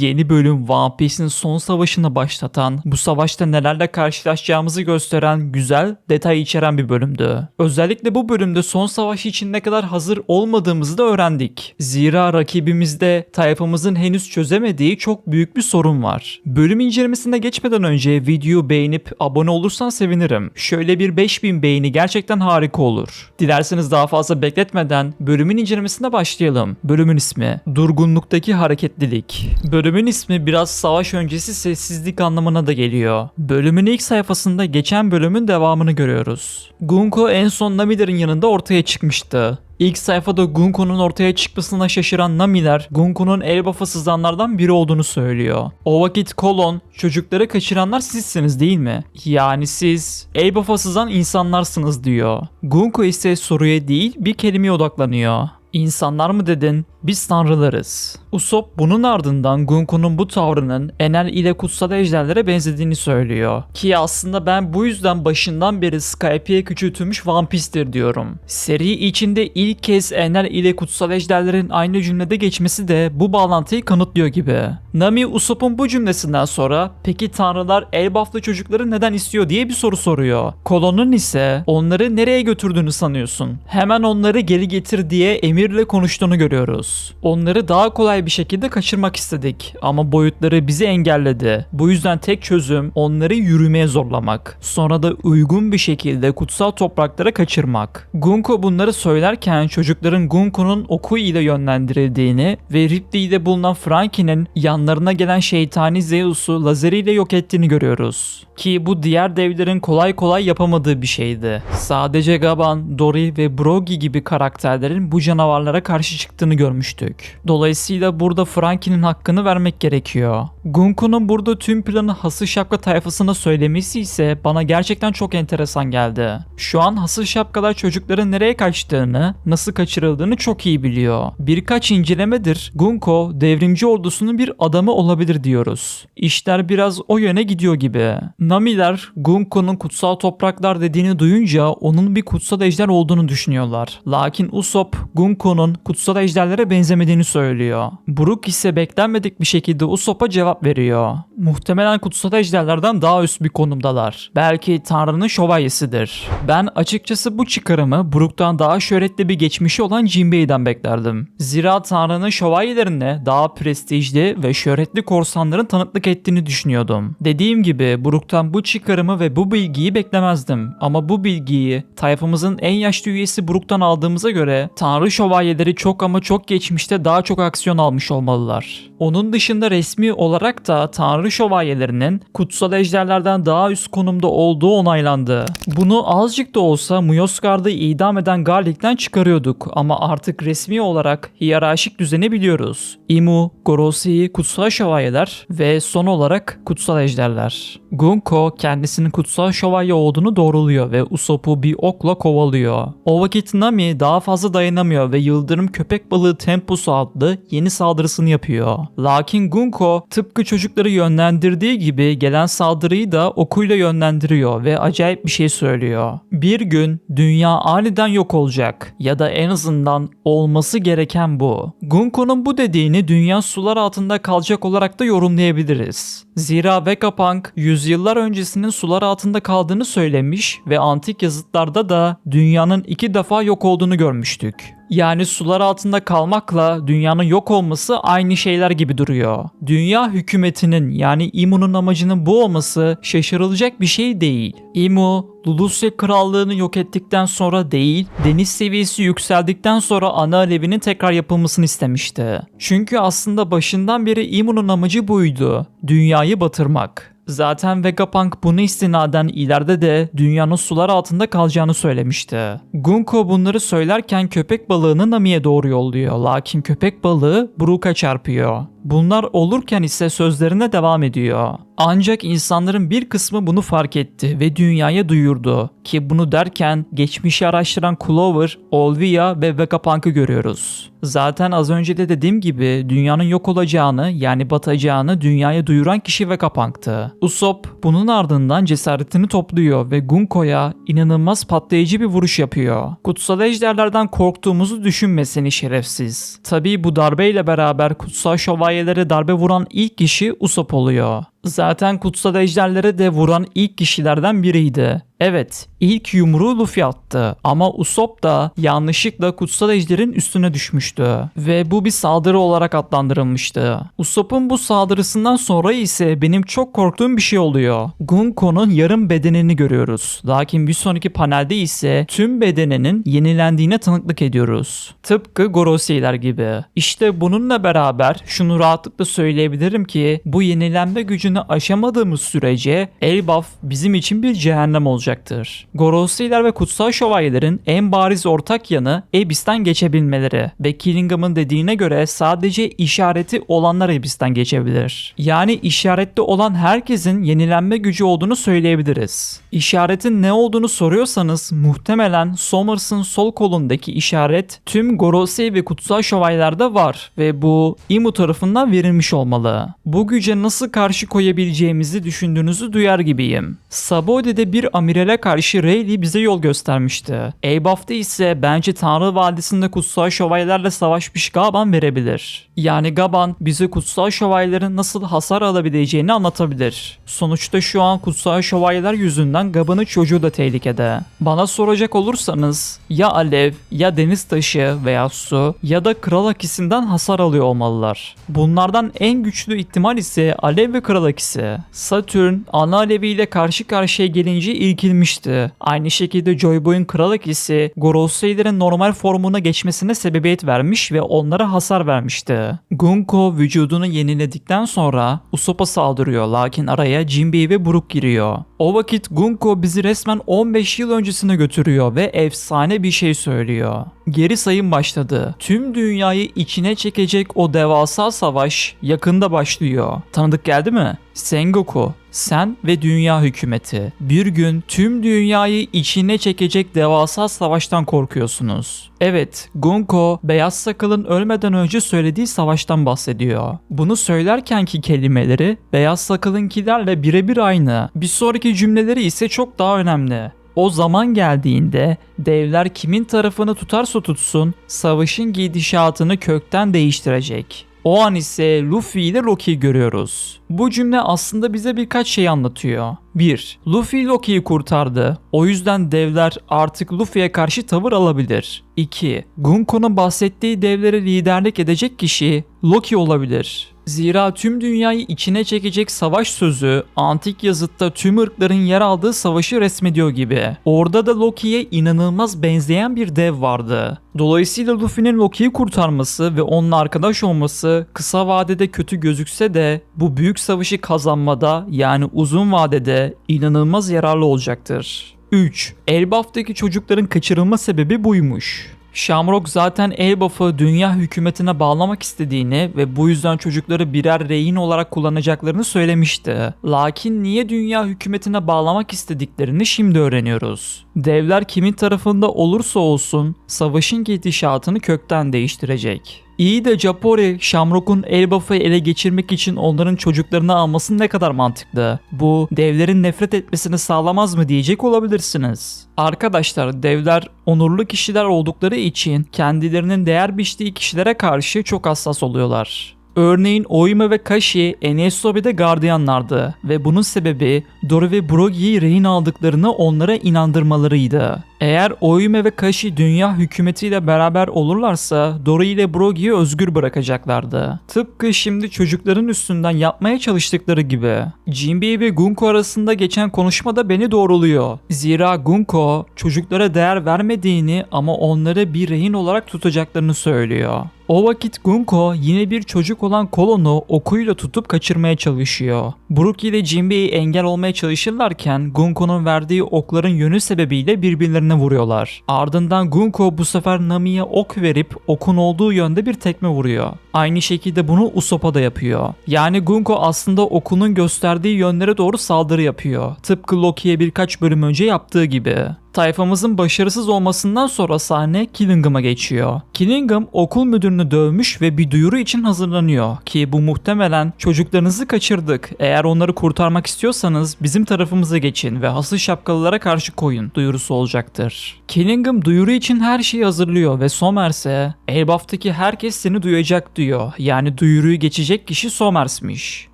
Yeni bölüm One Piece'in son savaşını başlatan, bu savaşta nelerle karşılaşacağımızı gösteren güzel, detay içeren bir bölümdü. Özellikle bu bölümde son savaş için ne kadar hazır olmadığımızı da öğrendik. Zira rakibimizde tayfamızın henüz çözemediği çok büyük bir sorun var. Bölüm incelemesine geçmeden önce videoyu beğenip abone olursan sevinirim. Şöyle bir 5000 beğeni gerçekten harika olur. Dilerseniz daha fazla bekletmeden bölümün incelemesine başlayalım. Bölümün ismi Durgunluktaki Hareketlilik. Bölümün ismi biraz savaş öncesi sessizlik anlamına da geliyor. Bölümün ilk sayfasında geçen bölümün devamını görüyoruz. Gunko en son Namilerin yanında ortaya çıkmıştı. İlk sayfada Gunko'nun ortaya çıkmasına şaşıran Namiler, Gunko'nun Elbaf'a sızanlardan biri olduğunu söylüyor. O vakit Kolon, çocukları kaçıranlar sizsiniz değil mi? Yani siz Elbaf'a sızan insanlarsınız diyor. Gunko ise soruya değil bir kelimeye odaklanıyor. İnsanlar mı dedin? Biz tanrılarız. Usopp bunun ardından Gunko'nun bu tavrının Enel ile kutsal ejderlere benzediğini söylüyor. Ki aslında ben bu yüzden başından beri Skype'ye küçültülmüş One Piece'tir diyorum. Seri içinde ilk kez Enel ile kutsal ejderlerin aynı cümlede geçmesi de bu bağlantıyı kanıtlıyor gibi. Nami Usopp'un bu cümlesinden sonra peki tanrılar Elbaf'lı çocukları neden istiyor diye bir soru soruyor. Kolon'un ise onları nereye götürdüğünü sanıyorsun. Hemen onları geri getir diye emirle konuştuğunu görüyoruz. Onları daha kolay bir şekilde kaçırmak istedik ama boyutları bizi engelledi. Bu yüzden tek çözüm onları yürümeye zorlamak. Sonra da uygun bir şekilde kutsal topraklara kaçırmak. Gunko bunları söylerken çocukların Gunko'nun oku ile yönlendirildiğini ve Ripley'de bulunan Frankie'nin yanlarına gelen şeytani Zeus'u lazeriyle yok ettiğini görüyoruz. Ki bu diğer devlerin kolay kolay yapamadığı bir şeydi. Sadece Gaban, Dory ve Brogy gibi karakterlerin bu canavarlara karşı çıktığını görmüştük. Dolayısıyla burada Frankie'nin hakkını vermek gerekiyor. Gunko'nun burada tüm planı Hasır Şapka tayfasına söylemesi ise bana gerçekten çok enteresan geldi. Şu an Hasır Şapkalar çocukların nereye kaçtığını, nasıl kaçırıldığını çok iyi biliyor. Birkaç incelemedir Gunko devrimci ordusunun bir adamı olabilir diyoruz. İşler biraz o yöne gidiyor gibi. Namiler Gunko'nun kutsal topraklar dediğini duyunca onun bir kutsal ejder olduğunu düşünüyorlar. Lakin Usopp Gunko'nun kutsal ejderlere benzemediğini söylüyor. Brook ise beklenmedik bir şekilde Usopp'a cevap veriyor. Muhtemelen kutsal ejderlerden daha üst bir konumdalar. Belki Tanrı'nın şövalyesidir. Ben açıkçası bu çıkarımı Brook'tan daha şöhretli bir geçmişi olan Jinbei'den beklerdim. Zira Tanrı'nın şövalyelerine daha prestijli ve şöhretli korsanların tanıklık ettiğini düşünüyordum. Dediğim gibi Brook'tan bu çıkarımı ve bu bilgiyi beklemezdim. Ama bu bilgiyi tayfamızın en yaşlı üyesi Brook'tan aldığımıza göre Tanrı şövalyeleri çok ama çok geçmişte daha çok aksiyon almış olmalılar. Onun dışında resmi olarak da Tanrı şövalyelerinin kutsal ejderlerden daha üst konumda olduğu onaylandı. Bunu azıcık da olsa Muyosgard'ı idam eden Garlick'ten çıkarıyorduk ama artık resmi olarak hiyerarşik düzeni biliyoruz. Imu, Gorosei, kutsal şövalyeler ve son olarak kutsal ejderler. Gunko kendisinin kutsal şövalye olduğunu doğruluyor ve Usopp'u bir okla kovalıyor. O vakit Nami daha fazla dayanamıyor ve Yıldırım Köpek Balığı Temposu adlı yeni saldırısını yapıyor. Lakin Gunko tıpkı çocukları yönlendirdiği gibi gelen saldırıyı da okuyla yönlendiriyor ve acayip bir şey söylüyor. Bir gün dünya aniden yok olacak ya da en azından olması gereken bu. Gunko'nun bu dediğini dünya sular altında kalacak olarak da yorumlayabiliriz. Zira Vegapunk yüzyıllar öncesinin sular altında kaldığını söylemiş ve antik yazıtlarda da dünyanın iki defa yok olduğunu görmüştük. Yani sular altında kalmakla dünyanın yok olması aynı şeyler gibi duruyor. Dünya hükümetinin yani Imu'nun amacının bu olması şaşırılacak bir şey değil. Imu, Lulusya krallığını yok ettikten sonra değil, deniz seviyesi yükseldikten sonra ana alevinin tekrar yapılmasını istemişti. Çünkü aslında başından beri Imu'nun amacı buydu. Dünyayı batırmak. Zaten Vegapunk bunu istinaden ileride de dünyanın sular altında kalacağını söylemişti. Gunko bunları söylerken köpek balığını Nami'ye doğru yolluyor. Lakin köpek balığı Brook'a çarpıyor. Bunlar olurken ise sözlerine devam ediyor. Ancak insanların bir kısmı bunu fark etti ve dünyaya duyurdu. Ki bunu derken geçmişi araştıran Clover, Olvia ve Vegapunk'ı görüyoruz. Zaten az önce de dediğim gibi dünyanın yok olacağını yani batacağını dünyaya duyuran kişi Vegapunk'tı. Usopp bunun ardından cesaretini topluyor ve Gunko'ya inanılmaz patlayıcı bir vuruş yapıyor. Kutsal ejderlerden korktuğumuzu düşünme seni şerefsiz. Tabii bu darbeyle beraber kutsal şövalye şövalyelere darbe vuran ilk kişi Usopp oluyor. Zaten kutsal ejderlere de vuran ilk kişilerden biriydi. Evet, ilk yumruğu Luffy attı ama Usopp da yanlışlıkla kutsal ejderin üstüne düşmüştü ve bu bir saldırı olarak adlandırılmıştı. Usopp'un bu saldırısından sonra ise benim çok korktuğum bir şey oluyor. Gunko'nun yarım bedenini görüyoruz. Lakin bir sonraki panelde ise tüm bedeninin yenilendiğine tanıklık ediyoruz. Tıpkı Gorosei'ler gibi. İşte bununla beraber şunu rahatlıkla söyleyebilirim ki bu yenilenme gücünü aşamadığımız sürece Elbaf bizim için bir cehennem olacaktır. Gorosei'ler ve Kutsal Şövalyelerin en bariz ortak yanı Abyss'ten geçebilmeleri ve Killingham'ın dediğine göre sadece işareti olanlar Abyss'ten geçebilir. Yani işaretli olan herkesin yenilenme gücü olduğunu söyleyebiliriz. İşaretin ne olduğunu soruyorsanız muhtemelen Somers'ın sol kolundaki işaret tüm Gorosei ve Kutsal Şövalyelerde var ve bu Imu tarafından verilmiş olmalı. Bu güce nasıl karşı koyabileceğimizi düşündüğünüzü duyar gibiyim. Sabode'de bir amirale karşı Rayleigh bize yol göstermişti. Eybaf'ta ise bence Tanrı Vadisi'nde kutsal şövalyelerle savaşmış Gaban verebilir. Yani Gaban bize kutsal şövalyelerin nasıl hasar alabileceğini anlatabilir. Sonuçta şu an kutsal şövalyeler yüzünden Gaban'ın çocuğu da tehlikede. Bana soracak olursanız ya alev ya deniz taşı veya su ya da kral akisinden hasar alıyor olmalılar. Bunlardan en güçlü ihtimal ise alev ve kral akisi. Satürn ana aleviyle karşı karşıya gelince irkilmişti. Aynı şekilde Joy Boy'un kral akisi Gorosei'lerin normal formuna geçmesine sebebiyet vermiş ve onlara hasar vermişti. Gunko vücudunu yeniledikten sonra Usopp'a saldırıyor lakin araya Jinbei ve Brook giriyor. O vakit Gunko bizi resmen 15 yıl öncesine götürüyor ve efsane bir şey söylüyor. Geri sayım başladı. Tüm dünyayı içine çekecek o devasa savaş yakında başlıyor. Tanıdık geldi mi? Sengoku, sen ve dünya hükümeti. Bir gün tüm dünyayı içine çekecek devasa savaştan korkuyorsunuz. Evet, Gunko, Beyaz Sakal'ın ölmeden önce söylediği savaştan bahsediyor. Bunu söylerkenki kelimeleri Beyaz Sakal'ınkilerle birebir aynı. Bir sonraki cümleleri ise çok daha önemli. O zaman geldiğinde devler kimin tarafını tutarsa tutsun savaşın gidişatını kökten değiştirecek. O an ise Luffy ile Loki'yi görüyoruz. Bu cümle aslında bize birkaç şey anlatıyor. 1. Luffy Loki'yi kurtardı. O yüzden devler artık Luffy'ye karşı tavır alabilir. 2. Gunko'nun bahsettiği devlere liderlik edecek kişi Loki olabilir. Zira tüm dünyayı içine çekecek savaş sözü antik yazıtta tüm ırkların yer aldığı savaşı resmediyor gibi. Orada da Loki'ye inanılmaz benzeyen bir dev vardı. Dolayısıyla Luffy'nin Loki'yi kurtarması ve onunla arkadaş olması kısa vadede kötü gözükse de bu büyük savaşı kazanmada yani uzun vadede inanılmaz yararlı olacaktır. 3. Elbaf'taki çocukların kaçırılma sebebi buymuş. Shamrock zaten Elbaf'ı dünya hükümetine bağlamak istediğini ve bu yüzden çocukları birer rehin olarak kullanacaklarını söylemişti. Lakin niye dünya hükümetine bağlamak istediklerini şimdi öğreniyoruz. Devler kimin tarafında olursa olsun savaşın gidişatını kökten değiştirecek. İyi de Japori, Shamrock'un Elbaf'ı ele geçirmek için onların çocuklarını alması ne kadar mantıklı? Bu devlerin nefret etmesini sağlamaz mı diyecek olabilirsiniz. Arkadaşlar devler onurlu kişiler oldukları için kendilerinin değer biçtiği kişilere karşı çok hassas oluyorlar. Örneğin Oime ve Kashi Enesobe'de gardiyanlardı ve bunun sebebi Dory ve Brogy'yi rehin aldıklarını onlara inandırmalarıydı. Eğer Oime ve Kashi dünya hükümetiyle beraber olurlarsa Dory ile Brogy'yi özgür bırakacaklardı. Tıpkı şimdi çocukların üstünden yapmaya çalıştıkları gibi. Jinbei ve Gunko arasında geçen konuşma da beni doğruluyor. Zira Gunko çocuklara değer vermediğini ama onları bir rehin olarak tutacaklarını söylüyor. O vakit Gunko yine bir çocuk olan Kolon'u okuyla tutup kaçırmaya çalışıyor. Brook ile Jinbei engel olmaya çalışırlarken Gunko'nun verdiği okların yönü sebebiyle birbirlerine vuruyorlar. Ardından Gunko bu sefer Nami'ye ok verip okun olduğu yönde bir tekme vuruyor. Aynı şekilde bunu Usopp'a da yapıyor. Yani Gunko aslında okunun gösterdiği yönlere doğru saldırı yapıyor. Tıpkı Loki'ye birkaç bölüm önce yaptığı gibi. Tayfamızın başarısız olmasından sonra sahne Killingham'a geçiyor. Killingham okul müdürünü dövmüş ve bir duyuru için hazırlanıyor ki bu muhtemelen çocuklarınızı kaçırdık. Eğer onları kurtarmak istiyorsanız bizim tarafımıza geçin ve hasıl şapkalılara karşı koyun duyurusu olacaktır. Killingham duyuru için her şeyi hazırlıyor ve Somers'e Elbaf'taki herkes seni duyacak diyor. Yani duyuruyu geçecek kişi Somers'miş.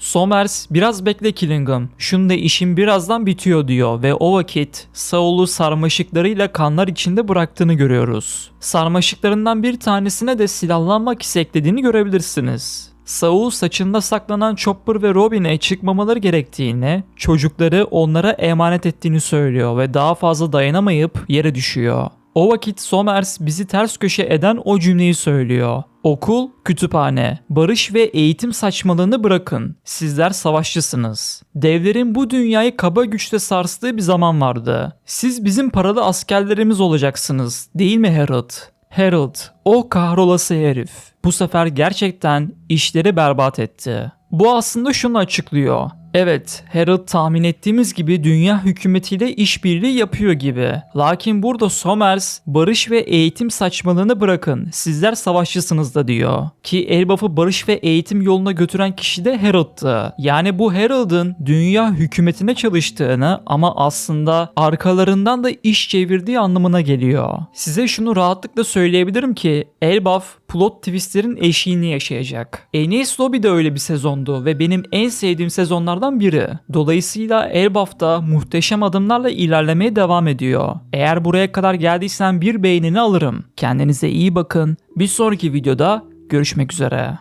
Somers biraz bekle Killingham. Şunda işim birazdan bitiyor diyor ve o vakit Saul'u sarmaşıklarıyla kanlar içinde bıraktığını görüyoruz. Sarmaşıklarından bir tanesine de silahlanmak istediğini görebilirsiniz. Saul saçında saklanan Chopper ve Robin'e çıkmamaları gerektiğini, çocukları onlara emanet ettiğini söylüyor ve daha fazla dayanamayıp yere düşüyor. O vakit Somers bizi ters köşe eden o cümleyi söylüyor. Okul, kütüphane, barış ve eğitim saçmalığını bırakın. Sizler savaşçısınız. Devlerin bu dünyayı kaba güçle sarstığı bir zaman vardı. Siz bizim paralı askerlerimiz olacaksınız, değil mi Harold? Harold, o kahrolası herif. Bu sefer gerçekten işleri berbat etti. Bu aslında şunu açıklıyor. Evet, Harold tahmin ettiğimiz gibi dünya hükümetiyle işbirliği yapıyor gibi. Lakin burada Somers, barış ve eğitim saçmalığını bırakın, sizler savaşçısınız da diyor. Ki Elbaf'ı barış ve eğitim yoluna götüren kişi de Harold'tı. Yani bu Harold'ın dünya hükümetine çalıştığını ama aslında arkalarından da iş çevirdiği anlamına geliyor. Size şunu rahatlıkla söyleyebilirim ki Elbaf plot twistlerin eşiğini yaşayacak. Enies Lobby de öyle bir sezondu ve benim en sevdiğim sezonlardan biri. Dolayısıyla Elbaf da muhteşem adımlarla ilerlemeye devam ediyor. Eğer buraya kadar geldiysen bir beğenini alırım. Kendinize iyi bakın. Bir sonraki videoda görüşmek üzere.